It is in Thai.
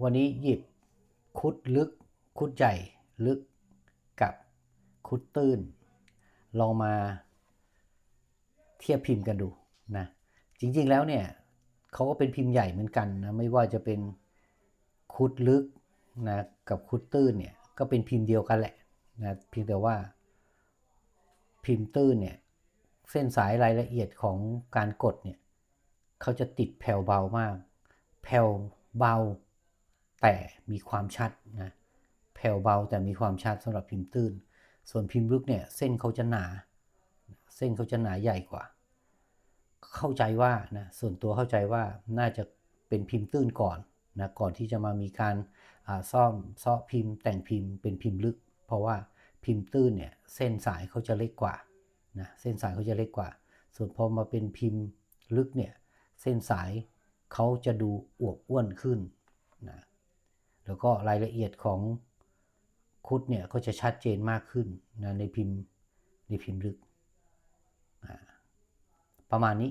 วันนี้หยิบคุดลึก คุดใหญ่ลึกกับคุดตื้น ลองมาเทียบพิมพ์กันดูนะจริงๆแล้วเนี่ยเขาก็เป็นพิมพ์ใหญ่เหมือนกันนะไม่ว่าจะเป็นคุดลึกนะกับคุดตื้นเนี่ยก็เป็นพิมพ์เดียวกันแหละนะเพียงแต่ว่าพิมพ์ตื้นเนี่ยเส้นสายรายละเอียดของการกดเนี่ยเขาจะติดแผ่วเบามาก แผ่วเบา แต่มีความชัดนะแผ่วเบาแต่มีความชัดสำหรับพิมพ์ตื้น ส่วนพิมพ์ลึกเนี่ยเส้นเขาจะหนา เส้นเขาจะหนาใหญ่กว่า เข้าใจว่านะส่วนตัวเข้าใจว่าน่าจะเป็นพิมพ์ตื้นก่อนนะก่อนที่จะมามีการอ่าซ่อมซาะพิมพ์ แต่งพิมพ์เป็นพิมพ์ลึก เพราะว่าพิมพ์ตื้นเนี่ยเส้นสายเขาจะเล็กกว่านะเส้นสายเขาจะเล็กกว่า ส่วนพอมาเป็นพิมพ์ลึกเนี่ยเส้นสายเขาจะดูอวบอ้วนขึ้นนะ แล้วก็รายละเอียดของคุดเนี่ยก็จะชัดเจนมากขึ้นนะในพิมพ์ในพิมพ์ลึก ประมาณนี้